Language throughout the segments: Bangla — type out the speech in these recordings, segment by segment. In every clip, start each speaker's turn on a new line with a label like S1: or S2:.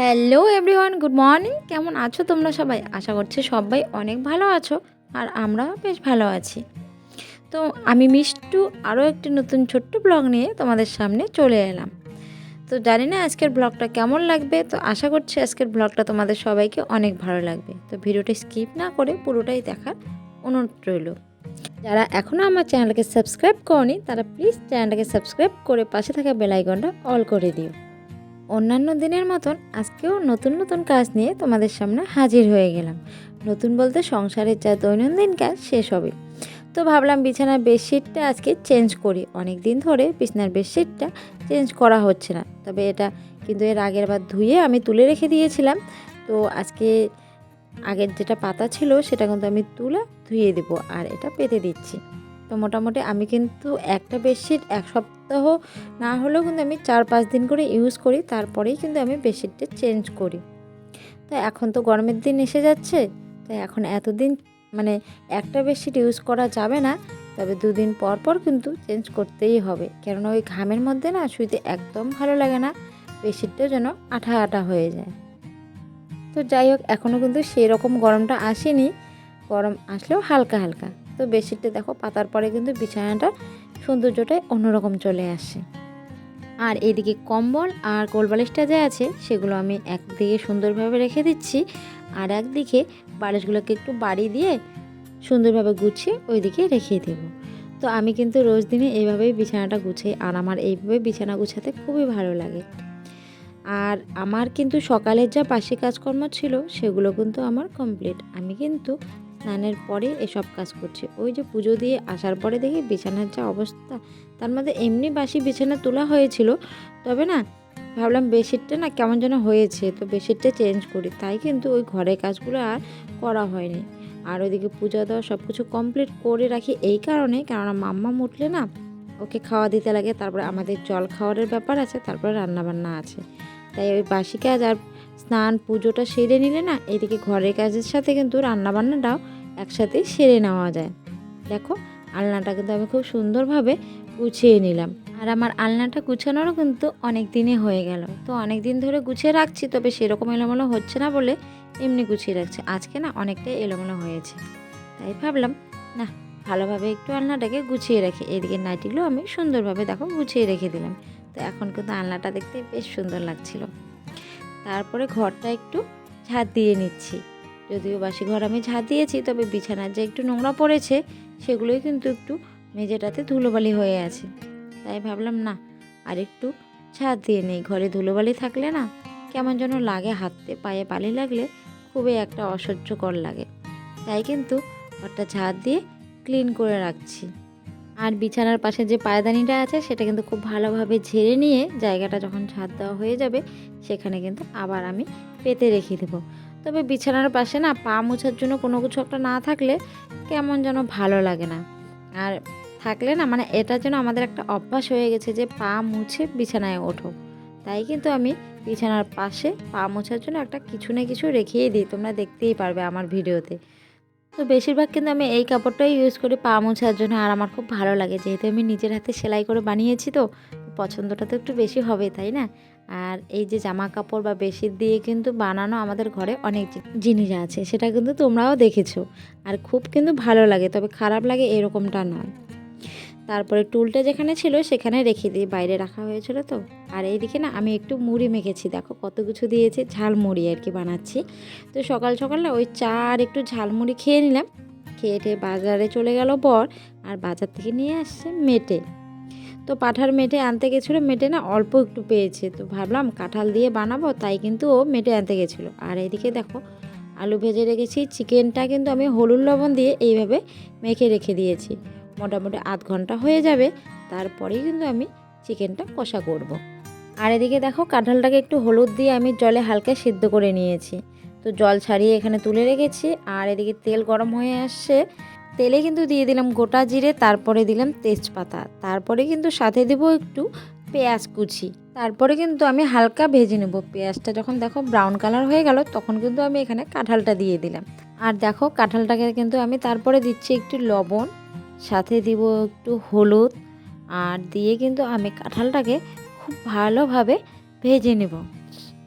S1: হ্যালো এভরিওয়ান গুড মর্নিং কেমন আছো তোমরা সবাই? আশা করছি সবাই অনেক ভালো আছো আর আমরাও বেশ ভালো আছি। তো আমি মিষ্টু আরও একটি নতুন ছোট্ট ব্লগ নিয়ে তোমাদের সামনে চলে এলাম। তো জানি না আজকের ব্লগটা কেমন লাগবে, তো আশা করছি আজকের ব্লগটা তোমাদের সবাইকে অনেক ভালো লাগবে। তো ভিডিওটা স্কিপ না করে পুরোটাই দেখার অনুরোধ রইল। যারা এখনও আমার চ্যানেলকে সাবস্ক্রাইব করনি, তারা প্লিজ চ্যানেলটাকে সাবস্ক্রাইব করে পাশে থাকা বেলাইকনটা অল করে দিও। অন্যান্য দিনের মতন আজকেও নতুন নতুন কাজ নিয়ে তোমাদের সামনে হাজির হয়ে গেলাম। নতুন বলতে সংসারের যা দৈনন্দিন কাজ শেষ হবে তো ভাবলাম বিছানার বেডশিটটা আজকে চেঞ্জ করি। অনেক দিন ধরে বিছানার বেডশিটটা চেঞ্জ করা হচ্ছে না। তবে এটা কিন্তু এর আগের বার ধুয়ে আমি তুলে রেখে দিয়েছিলাম। তো আজকে আগের যেটা পাতা ছিল, সেটা কিন্তু আমি তুলে ধুয়ে দেবো। আর এটা পেতে দিচ্ছি। তো মোটামুটি আমি কিন্তু একটা বেডশিট এক সপ্তাহ না হলেও কিন্তু আমি চার পাঁচ দিন করে ইউজ করি, তারপরেই কিন্তু আমি বেডশিটটা চেঞ্জ করি। তো এখন তো গরমের দিন এসে যাচ্ছে, তো এখন এতদিন মানে একটা বেডশিট ইউজ করা যাবে না, তবে দুদিন পর পর কিন্তু চেঞ্জ করতেই হবে। কেননা ওই ঘামের মধ্যে না শুইতে একদম ভালো লাগে না, বেডশিটটা যেন আঠা আঠা হয়ে যায়। তো যাই হোক এখনও কিন্তু সেই রকম গরমটা আসেনি, গরম আসলেও হালকা হালকা। তো বেডশিটটা দেখো, পাতার পরে কিন্তু বিছানাটা সৌন্দর্যটাই অন্যরকম চলে আসে। আর এদিকে কম্বল আর কোলবালিশটা যে আছে, সেগুলো আমি একদিকে সুন্দরভাবে রেখে দিচ্ছি আর একদিকে বালিশগুলোকে একটু বাড়ি দিয়ে সুন্দরভাবে গুছিয়ে ওইদিকে রেখে দেব। তো আমি কিন্তু রোজ দিনে এইভাবেই বিছানাটা গুছাই আর আমার এইভাবে বিছানা গুছাতে খুবই ভালো লাগে। আর আমার কিন্তু সকালের যা বাসি কাজকর্ম ছিল, সেগুলো কিন্তু আমার কমপ্লিট আমি কিন্তু স্নানের পরে এসব কাজ করছে। ওই যে পুজো দিয়ে আসার পরে দেখি বিছানার যা অবস্থা, তার মধ্যে এমনি বাসি বিছানা তোলা হয়েছিল। তবে না, ভাবলাম বেডশিটটা না কেমন যেন হয়েছে, তো বেডশিটটা চেঞ্জ করি। তাই কিন্তু ওই ঘরের কাজগুলো আর করা হয়নি। আর ওইদিকে পূজা দেওয়া সব কিছু কমপ্লিট করে রাখি এই কারণে, কেননা মাম্মা উঠলে না ওকে খাওয়া দিতে লাগে, তারপরে আমাদের জল খাওয়ারের ব্যাপার আছে, তারপরে রান্নাবান্না আছে। তাই ওই বাসি কাজ আর স্নান, পুজোটা সেরে নিলে না এদিকে ঘরের কাজের সাথে কিন্তু রান্নাবান্নাটাও একসাথেই সেরে নেওয়া যায়। দেখো, আলনাটা কিন্তু আমি খুব সুন্দরভাবে গুছিয়ে নিলাম। আর আমার আলনাটা গুছানোরও কিন্তু অনেক দিনই হয়ে গেল। তো অনেক দিন ধরে গুছিয়ে রাখছি, তবে সেরকম এলোমেলো হচ্ছে না বলে এমনি গুছিয়ে রাখছি। আজকে না অনেকটাই এলোমেলো হয়েছে। তাই ভাবলাম, না, ভালোভাবে একটু আলনাটাকে গুছিয়ে রাখি। এদিকে নাইটিগুলো আমি সুন্দরভাবে দেখো গুছিয়ে রেখে দিলাম। তো এখন কিন্তু আলনাটা দেখতে বেশ সুন্দর লাগছিল। তারপরে ঘরটা একটু ঝাঁট দিয়ে নিচ্ছি। যদিও বাসি ঘর আমি ঝাঁট দিয়েছি, তবে বিছানার যে একটু নোংরা পড়েছে, সেগুলোই কিন্তু একটু মেঝেটাতে ধুলোবালি হয়ে আছে। তাই ভাবলাম, না, আর একটু ছাদ দিয়ে নেই। ঘরে ধুলোবালি থাকলে না, কেমন যেন লাগে হাতে পায়ে বালি লাগলে খুবই একটা অসহ্যকর লাগে। তাই কিন্তু ঘরটা ঝাঁট দিয়ে ক্লিন করে রাখছি। আর বিছানার পাশে যে পায়দানিটা আছে, সেটা কিন্তু খুব ভালোভাবে ঝেড়ে নিয়ে জায়গাটা যখন ছাদ দেওয়া হয়ে যাবে, সেখানে কিন্তু আবার আমি পেতে রেখে দেবো। তবে বিছানার পাশে না পা মোছার জন্য কোনো কিছু একটা না থাকলে কেমন যেন ভালো লাগে না। আর থাকলে না মানে এটা যেন আমাদের একটা অভ্যাস হয়ে গেছে যে পা মুছে বিছানায় ওঠো। তাই কিন্তু আমি বিছানার পাশে পা মোছার জন্য একটা কিছু না কিছু রেখেই দিই, তোমরা দেখতেই পারবে আমার ভিডিওতে। তো বেশিরভাগ কিন্তু আমি এই কাপড়টাই ইউজ করি পা মোছার জন্য আর আমার খুব ভালো লাগে। যেহেতু আমি নিজের হাতে সেলাই করে বানিয়েছি তো পছন্দটা তো একটু বেশি হবে, তাই না? আর এই যে জামা কাপড় বা বেশি দিয়ে কিন্তু বানানো আমাদের ঘরে অনেক জিনিস আছে, সেটা কিন্তু তোমরাও দেখেছ। আর খুব কিন্তু ভালো লাগে, তবে খারাপ লাগে এরকমটা নয়। তারপরে টুলটা যেখানে ছিল সেখানে রেখে দিই বাইরে রাখা হয়েছিল তো। আর এইদিকে না আমি একটু মুড়ি মেখেছি, দেখো কত কিছু দিয়েছে ঝালমুড়ি আর কি বানাচ্ছি। তো সকাল সকাল না ওই চা আর একটু ঝালমুড়ি খেয়ে নিলাম, খেয়ে টেয়ে বাজারে চলে গেল বর আর বাজার থেকে নিয়ে আসছে মেটে। তো পাঠার মেটে আনতে গেছিল, মেটে না অল্প একটু পেয়েছে, তো ভাবলাম কাঁঠাল দিয়ে বানাবো, তাই কিন্তু ও মেটে আনতে গেছিল। আর এইদিকে দেখো আলু ভেজে রেখেছি, চিকেনটা কিন্তু আমি হলুদ লবণ দিয়ে এইভাবে মেখে রেখে দিয়েছি। মোটামুটি আধ ঘণ্টা হয়ে যাবে, তারপরেই কিন্তু আমি চিকেনটা কষা করব। আর এদিকে দেখো কাঁঠালটাকে একটু হলুদ দিয়ে আমি জলে হালকা সিদ্ধ করে নিয়েছি। তো জল ছাড়িয়ে এখানে তুলে রেখেছি, আর এদিকে তেল গরম হয়ে আসছে। তেলে কিন্তু দিয়ে দিলাম গোটা জিরে, তারপরে দিলাম তেজপাতা, তারপরে কিন্তু সাথে দেব একটু পেঁয়াজ কুচি। তারপরে কিন্তু আমি হালকা ভেজে নেব। পেঁয়াজটা যখন দেখো ব্রাউন কালার হয়ে গেল, তখন কিন্তু আমি এখানে কাঁঠালটা দিয়ে দিলাম। আর দেখো কাঁঠালটাকে কিন্তু আমি তারপরে দিচ্ছি একটু লবণ সাথে দিব একটু হলুদ আর দিয়ে কিন্তু আমি কাঁঠালটাকে খুব ভালোভাবে ভেজে নেব।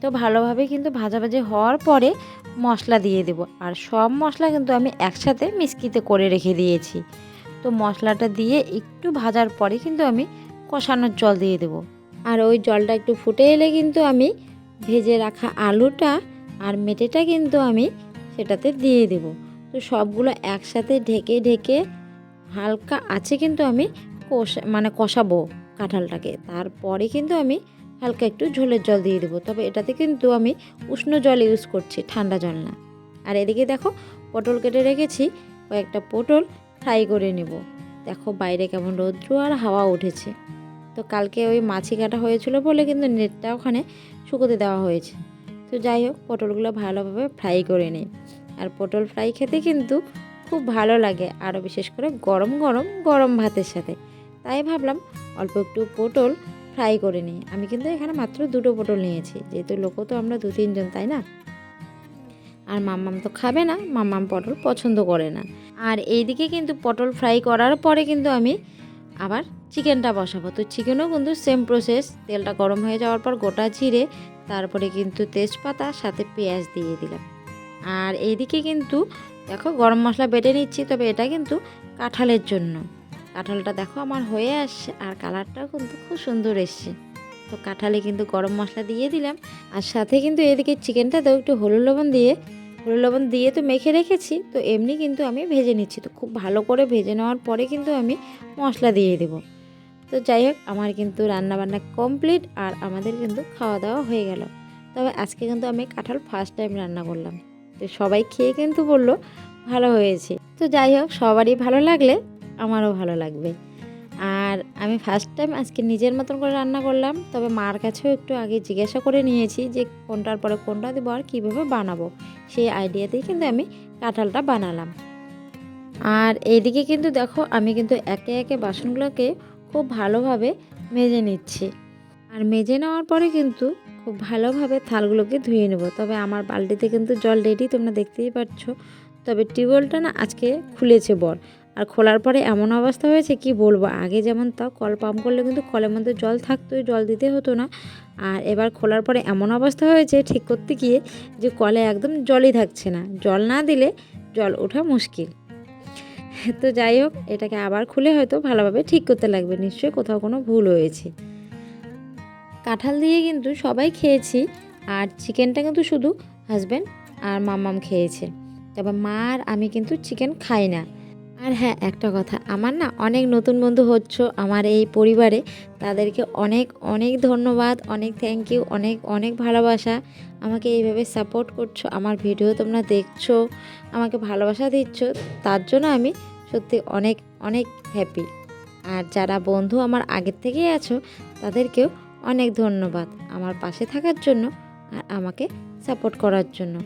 S1: তো ভালোভাবে কিন্তু ভাজা ভাজাভাজি হওয়ার পরে মশলা দিয়ে দেব আর সব মশলা কিন্তু আমি একসাথে মিক্সিতে করে রেখে দিয়েছি। তো মশলাটা দিয়ে একটু ভাজার পরে কিন্তু আমি কষানোর জল দিয়ে দেব। আর ওই জলটা একটু ফুটে এলে কিন্তু আমি ভেজে রাখা আলুটা আর মেটেটা কিন্তু আমি সেটাতে দিয়ে দেব। তো সবগুলো একসাথে ঢেকে ঢেকে হালকা আছে কিন্তু আমি কষা মানে কষাবো কাঁঠালটাকে। তারপরে কিন্তু আমি হালকা একটু ঝোলের জল দিয়ে দেবো। তবে এটাতে কিন্তু আমি উষ্ণ জল ইউজ করছি, ঠান্ডা জল না। আর এদিকে দেখো, পটল কেটে রেখেছি, কয়েকটা পটল ফ্রাই করে নেব। দেখো বাইরে কেমন রৌদ্র আর হাওয়া উঠেছে। তো কালকে ওই মাছি কাটা হয়েছিল বলে কিন্তু নেটটা ওখানে শুকোতে দেওয়া হয়েছে। তো যাই হোক, পটলগুলো ভালোভাবে ফ্রাই করে নিই। আর পটল ফ্রাই খেতে কিন্তু খুব ভালো লাগে আরও বিশেষ করে গরম গরম গরম ভাতের সাথে। তাই ভাবলাম অল্প একটু পটল ফ্রাই করে নিই। আমি কিন্তু এখানে মাত্র দুটো পটল নিয়েছি, যেহেতু লোকও তো আমরা দু তিনজন তাই না? আর মাম্মাম তো খাবে না, মাম্মাম পটল পছন্দ করে না। আর এইদিকে কিন্তু পটল ফ্রাই করার পরে কিন্তু আমি আবার চিকেনটা বসাবো। তো চিকেনও কিন্তু সেম প্রসেস তেলটা গরম হয়ে যাওয়ার পর গোটা জিরে, তারপরে কিন্তু তেজপাতা, সাথে পেঁয়াজ দিয়ে দিলাম। আর এইদিকে কিন্তু দেখো গরম মশলা বেটে নিচ্ছি, তবে এটা কিন্তু কাঁঠালের জন্য। কাঁঠালটা দেখো আমার হয়ে আসছে আর কালারটাও কিন্তু খুব সুন্দর এসছে। তো কাঁঠালে কিন্তু গরম মশলা দিয়ে দিলাম। আর সাথে কিন্তু এদিকে চিকেনটা চিকেনটাতেও একটু হলুদ লবণ দিয়ে। হলুদ লবণ দিয়ে তো মেখে রেখেছি, তো এমনি কিন্তু আমি ভেজে নিচ্ছি। তো খুব ভালো করে ভেজে নেওয়ার পরে কিন্তু আমি মশলা দিয়ে দেবো। তো যাই হোক, আমার কিন্তু রান্নাবান্না কমপ্লিট আর আমাদের কিন্তু খাওয়া দাওয়া হয়ে গেল। তবে আজকে কিন্তু আমি কাঁঠাল ফার্স্ট টাইম রান্না করলাম। তো সবাই খেয়ে কিন্তু বলল, ভালো হয়েছে। তো যাই হোক, সবারই ভালো লাগলে আমারও ভালো লাগবে। আর আমি ফার্স্ট টাইম আজকে নিজের মতন করে রান্না করলাম, তবে মার কাছেও একটু আগে জিজ্ঞাসা করে নিয়েছি যে কোনটার পরে কোনটা দেবো আর কীভাবে বানাবো। সেই আইডিয়াতেই কিন্তু আমি কাঁঠালটা বানালাম। আর এইদিকে কিন্তু দেখো, আমি কিন্তু একে একে বাসনগুলোকে খুব ভালোভাবে মেজে নিচ্ছি। আর মেজে নেওয়ার পরে কিন্তু খুব ভালোভাবে থালগুলোকে ধুয়ে নেব। তবে আমার বালতিতে কিন্তু জল রেডি তোমরা দেখতেই পাচ্ছ তবে টিউবওয়েলটা না আজকে খুলেছে বর। আর খোলার পরে এমন অবস্থা হয়েছে, কি বলব? আগে যেমন তাও কল পাম্প করলে কিন্তু কলের মধ্যে জল থাকতো জল দিতে হতো না। আর এবার খোলার পরে এমন অবস্থা হয়েছে ঠিক করতে গিয়ে যে কলে একদম জলই থাকছে না। জল না দিলে জল ওঠা মুশকিল। তো যাই হোক, এটাকে আবার খুলে হয়তো ভালোভাবে ঠিক করতে লাগবে। নিশ্চয়ই কোথাও কোনো ভুল হয়েছে। কাঁঠাল দিয়ে কিন্তু সবাই খেয়েছি আর চিকেনটা কিন্তু শুধু হাজব্যান্ড আর মাম্মাম খেয়েছে। তবে মা আর আমি কিন্তু চিকেন খাই না। আর হ্যাঁ একটা কথা, আমার না অনেক নতুন বন্ধু হচ্ছ আমার এই পরিবারে। তাদেরকে অনেক অনেক ধন্যবাদ, অনেক থ্যাংক ইউ অনেক অনেক ভালোবাসা। আমাকে এইভাবে সাপোর্ট করছ, আমার ভিডিও তোমরা দেখছ, আমাকে ভালোবাসা দিচ্ছ, তার জন্য আমি সত্যি অনেক অনেক হ্যাপি আর যারা বন্ধু আমার আগের থেকেই আছো, তাদেরকেও অনেক ধন্যবাদ আমার পাশে থাকার জন্য আর আমাকে সাপোর্ট করার জন্য।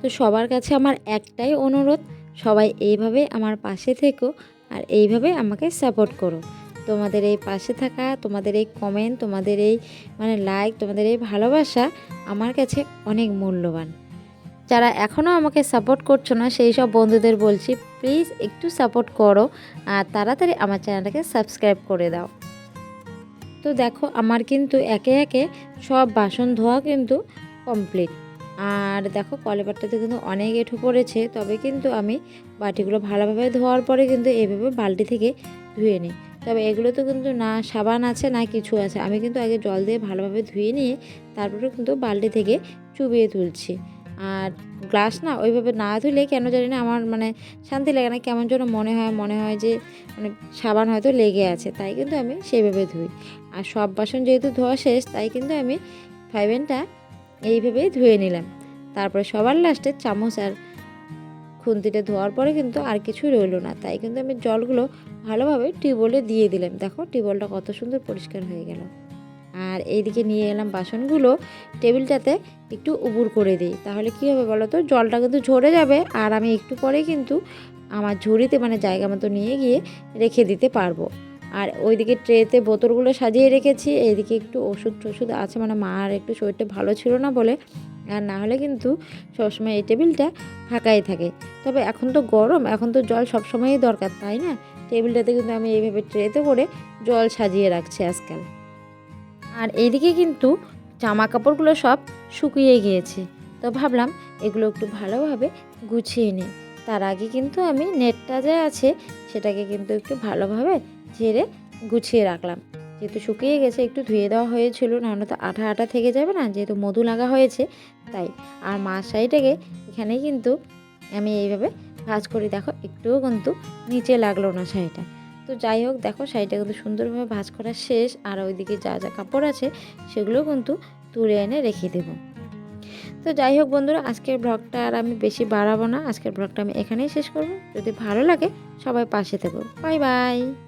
S1: তো সবার কাছে আমার একটাই অনুরোধ, সবাই এইভাবে আমার পাশে থেকো আর এইভাবে আমাকে সাপোর্ট করো। তোমাদের এই পাশে থাকা, তোমাদের এই কমেন্ট তোমাদের এই মানে লাইক তোমাদের এই ভালোবাসা আমার কাছে অনেক মূল্যবান। যারা এখনও আমাকে সাপোর্ট করছ না, সেই সব বন্ধুদের বলছি প্লিজ একটু সাপোর্ট করো আর তাড়াতাড়ি আমার চ্যানেলটাকে সাবস্ক্রাইব করে দাও। তো দেখো, আমার কিন্তু একে একে সব বাসন ধোয়া কিন্তু কমপ্লিট। আর দেখো কলেপারটাতে কিন্তু অনেক এঁঠো পড়েছে, তবে কিন্তু আমি বাটিগুলো ভালোভাবে ধোয়ার পরে কিন্তু এইভাবে বালতি থেকে ধুয়ে নিই। তবে এগুলো তো কিন্তু না, সাবান আছে না কিছু আছে, আমি কিন্তু আগে জল দিয়ে ভালোভাবে ধুয়ে নিয়ে তারপরে কিন্তু বালতি থেকে চুবিয়ে তুলছি। আর গ্লাস না ওইভাবে না ধুলে কেন জানি না আমার মানে শান্তি লাগে না, কেমন যেন মনে হয় মনে হয় যে মানে সাবান হয়তো লেগে আছে, তাই কিন্তু আমি সেইভাবে ধুই। আর সব বাসন যেহেতু ধোয়া শেষ, তাই কিন্তু আমি ফাইভেনটা এইভাবেই ধুয়ে নিলাম। তারপরে সবার লাস্টে চামচ আর খুন্তিটা ধোয়ার পরে কিন্তু আর কিছু রইল না, তাই কিন্তু আমি জলগুলো ভালোভাবে টিউবওয়েলে দিয়ে দিলাম। দেখো টিউবওয়েলটা কত সুন্দর পরিষ্কার হয়ে গেল। আর এইদিকে নিয়ে এলাম বাসনগুলো। টেবিলটাতে একটু উবুর করে দিই। তাহলে কী হবে বলো তো? জলটা কিন্তু ঝরে যাবে আর আমি একটু পরে কিন্তু আমার ঝুড়িতে মানে জায়গা মতো নিয়ে গিয়ে রেখে দিতে পারব। আর ওইদিকে ট্রেতে বোতলগুলো সাজিয়ে রেখেছি। এইদিকে একটু ওষুধ টষুধ আছে মানে মার একটু শরীরটা ভালো ছিল না বলে। আর না হলে কিন্তু সবসময় এই টেবিলটা ফাঁকাই থাকে। তবে এখন তো গরম, এখন তো জল সবসময়ই দরকার, তাই না? টেবিলটাতে কিন্তু আমি এইভাবে ট্রেতে করে জল সাজিয়ে রাখছি আজকাল। আর এইদিকে কিন্তু জামা কাপড়গুলো সব শুকিয়ে গিয়েছে। তো ভাবলাম এগুলো একটু ভালোভাবে গুছিয়ে নিই। তার আগে কিন্তু আমি নেটটা যে আছে সেটাকে কিন্তু একটু ভালোভাবে ঝেড়ে গুছিয়ে রাখলাম। যেহেতু শুকিয়ে গেছে, একটু ধুয়ে দেওয়া হয়েছিল, নাহলে তো আঠা আঠা থেকে যাবে না, যেহেতু মধু লাগা হয়েছে, তাই। আর মাছ শাড়িটাকে এখানে কিন্তু আমি এইভাবে ভাজ করি, দেখো, একটুও কিন্তু নিচে লাগল না শাড়িটা। তো যাই হোক, দেখো শাড়িটা কিন্তু সুন্দরভাবে ভাজ করা শেষ, আর ওইদিকে যা যা কাপড় আছে সেগুলো কিন্তু তুলে এনে রেখে দেবো। তো যাই হোক বন্ধুরা, আজকের ব্লগটা আর আমি বেশি বাড়াবো না, আজকের ব্লগটা আমি এখানেই শেষ করব। যদি ভালো লাগে, সবাই পাশে থেকো। Bye bye.